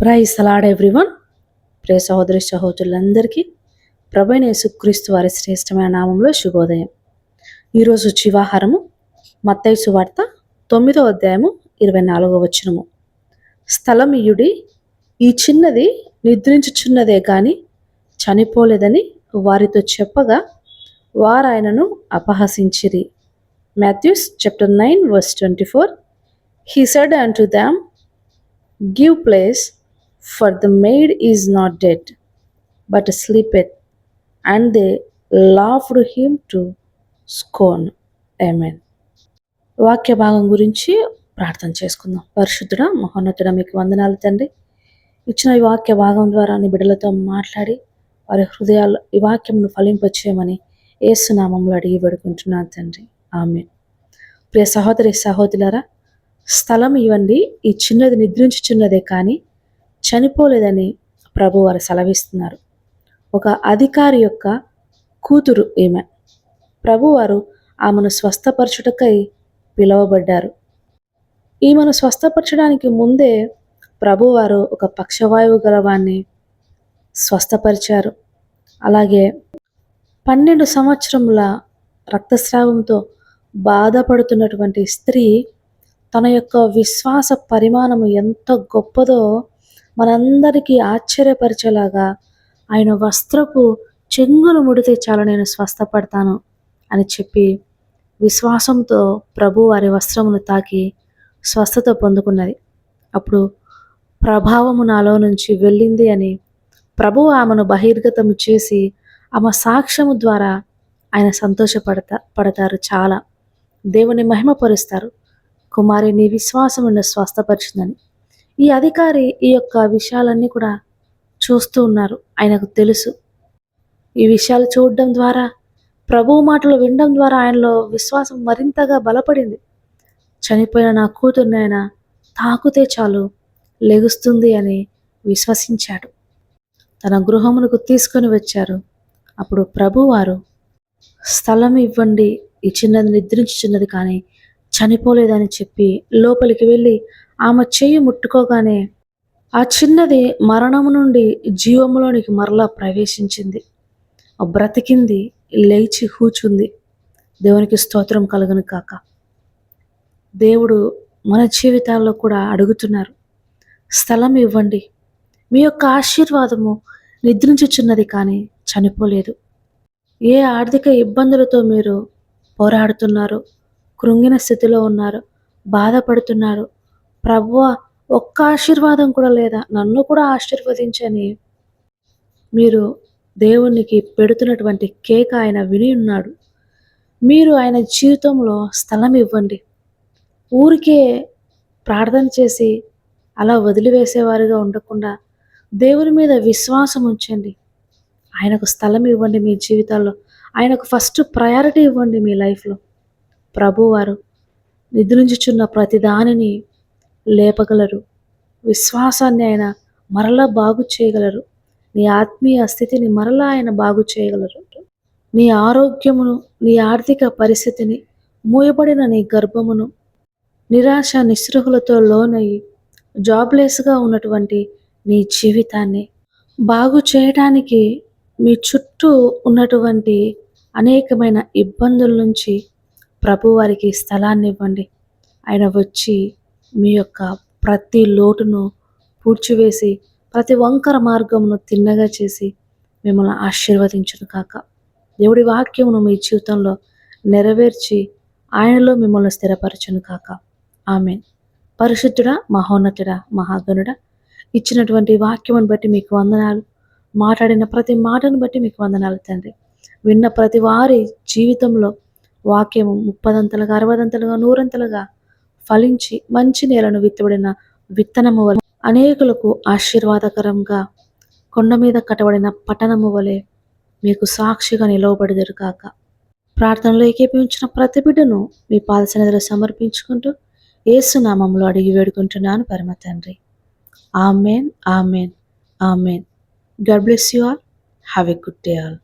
Price salad everyone. ప్రే సహోదరి సహోదరులందరికీ ప్రభైన యేసుక్రీస్తు వారి శ్రేష్టమైన నామంలో శుభోదయం. ఈరోజు శివాహారము మత్తైసు వార్త తొమ్మిదో అధ్యాయము ఇరవై నాలుగో వచనము. స్థలమియుడి ఈ చిన్నది నిద్రించుచున్నదే కానీ చనిపోలేదని వారితో చెప్పగా వారు ఆయనను అపహసించిరి. Matthew's chapter nine verse twenty four. He said and to them give place for the maid is not dead but sleepeth. And they laughed him to scorn Amen. వాక్య భాగం గురించి ప్రార్థన చేసుకుందాం. పరిశుద్ధుడ మహోన్నతుడ మీకు వందనాలు తండ్రి. ఇచ్చిన ఈ వాక్య భాగం ద్వారా నీ బిడ్డలతో మాట్లాడి వారి హృదయాలు ఈ వాక్యంను ఫలింపచేయమని ఏసునామంలో అడిగి పెడుకుంటున్నాను తండ్రి. ఆమె ప్రియ సహోదరి సహోదరులరా స్థలం ఇవ్వండి. ఈ చిన్నది నిద్రించుచున్నదే కానీ చనిపోలేదని ప్రభువారు సెలవిస్తున్నారు. ఒక అధికారి యొక్క కూతురు ఈమె. ప్రభువారు ఆమెను స్వస్థపరచుటకై పిలువబడ్డారు. ఈమెను స్వస్థపరచడానికి ముందే ప్రభువారు ఒక పక్షవాయువు గలవాన్ని స్వస్థపరిచారు. అలాగే పన్నెండు సంవత్సరముల రక్తస్రావంతో బాధపడుతున్నటువంటి స్త్రీ తన యొక్క విశ్వాస పరిమాణము ఎంత గొప్పదో మనందరికీ ఆశ్చర్యపరిచేలాగా ఆయన వస్త్రపు చెంగులు ముడితే చాలు నేను స్వస్థపడతాను అని చెప్పి విశ్వాసంతో ప్రభు వారి వస్త్రమును తాకి స్వస్థత పొందుకున్నది. అప్పుడు ప్రభావము నాలో నుంచి వెళ్ళింది అని ప్రభు ఆమెను బహిర్గతము చేసి ఆమె సాక్ష్యము ద్వారా ఆయన సంతోషపడతా పడతారు చాలా. దేవుని మహిమపరుస్తారు కుమారి నీ విశ్వాసమును స్వస్థపరిచిందని. ఈ అధికారి ఈ యొక్క విషయాలన్నీ కూడా చూస్తూ ఉన్నారు. ఆయనకు తెలుసు. ఈ విషయాలు చూడడం ద్వారా ప్రభువు మాటలు వినడం ద్వారా ఆయనలో విశ్వాసం మరింతగా బలపడింది. చనిపోయిన నా కూతుర్ని ఆయన తాకుతే చాలు లెగుస్తుంది అని విశ్వసించాడు. తన గృహమునకు తీసుకొని వచ్చారు. అప్పుడు ప్రభువారు స్థలం ఇవ్వండి ఈ చిన్నది నిద్రించుచున్నది కానీ చనిపోలేదని చెప్పి లోపలికి వెళ్ళి ఆమె చెయ్యి ముట్టుకోగానే ఆ చిన్నది మరణము నుండి జీవములోనికి మరలా ప్రవేశించింది. బ్రతికింది లేచి కూచుంది. దేవునికి స్తోత్రం కలుగును కాక దేవుడు మన జీవితాల్లో కూడా అడుగుతున్నారు స్థలం ఇవ్వండి. మీ యొక్క ఆశీర్వాదము నిద్రించుచున్నది కానీ చనిపోలేదు. ఏ ఆర్థిక ఇబ్బందులతో మీరు పోరాడుతున్నారు కృంగిన స్థితిలో ఉన్నారు బాధపడుతున్నారు ప్రభువ ఒక్క ఆశీర్వాదం కూడా లేదా? నన్ను కూడా ఆశీర్వదించని. మీరు దేవునికి పెడుతున్నటువంటి కేక ఆయన విని ఉన్నాడు. మీరు ఆయన జీవితంలో స్థలం ఇవ్వండి. ఊరికే ప్రార్థన చేసి అలా వదిలివేసేవారుగా ఉండకుండా దేవుని మీద విశ్వాసం ఉంచండి. ఆయనకు స్థలం ఇవ్వండి మీ జీవితాల్లో. ఆయనకు ఫస్ట్ ప్రయారిటీ ఇవ్వండి మీ లైఫ్లో. ప్రభువారు నిద్రించుచున్న ప్రతి దానిని లేపగలరు. విశ్వాసాన్ని ఆయన మరలా బాగు చేయగలరు. నీ ఆత్మీయ స్థితిని మరలా ఆయన బాగు చేయగలరు. నీ ఆరోగ్యమును నీ ఆర్థిక పరిస్థితిని మూయబడిన నీ గర్భమును నిరాశ నిస్పృహలతో లోనయ్యి జాబ్లెస్గా ఉన్నటువంటి నీ జీవితాన్ని బాగు చేయడానికి మీ చుట్టూ ఉన్నటువంటి అనేకమైన ఇబ్బందుల నుంచి ప్రభువారికి స్థలాన్ని ఇవ్వండి ఆయన వచ్చి మీ యొక్క ప్రతి లోటును పూడ్చివేసి ప్రతి వంకర మార్గమును తిన్నగా చేసి మిమ్మల్ని ఆశీర్వదించును కాక. దేవుడి వాక్యమును మీ జీవితంలో నెరవేర్చి ఆయనలో మిమ్మల్ని స్థిరపరచును కాక. ఆమె పరిశుద్ధుడ మహోన్నతుడ మహాగనుడ ఇచ్చినటువంటి వాక్యమును బట్టి మీకు వందనాలు మాట్లాడిన ప్రతి మాటను బట్టి మీకు వందనాలు తండ్రి. విన్న ప్రతి వారి జీవితంలో వాక్యము ముప్పదంతలుగా అరవదంతలుగా నూరంతలుగా ఫలించి మంచి నేలను విత్తబడిన విత్తనము వలె అనేకులకు ఆశీర్వాదకరంగా కొండ మీద కట్టబడిన పట్టణము వలె మీకు సాక్షిగా నిలవబడిదరు కాక ప్రార్థనలో ఏకీపించిన ప్రతి బిడ్డను మీ పాదసన్నిధిలో సమర్పించుకుంటూ ఏసునామంలో అడిగి వేడుకుంటున్నాను పరమ తండ్రి. Amen amen amen. God bless you all. Have a good day all.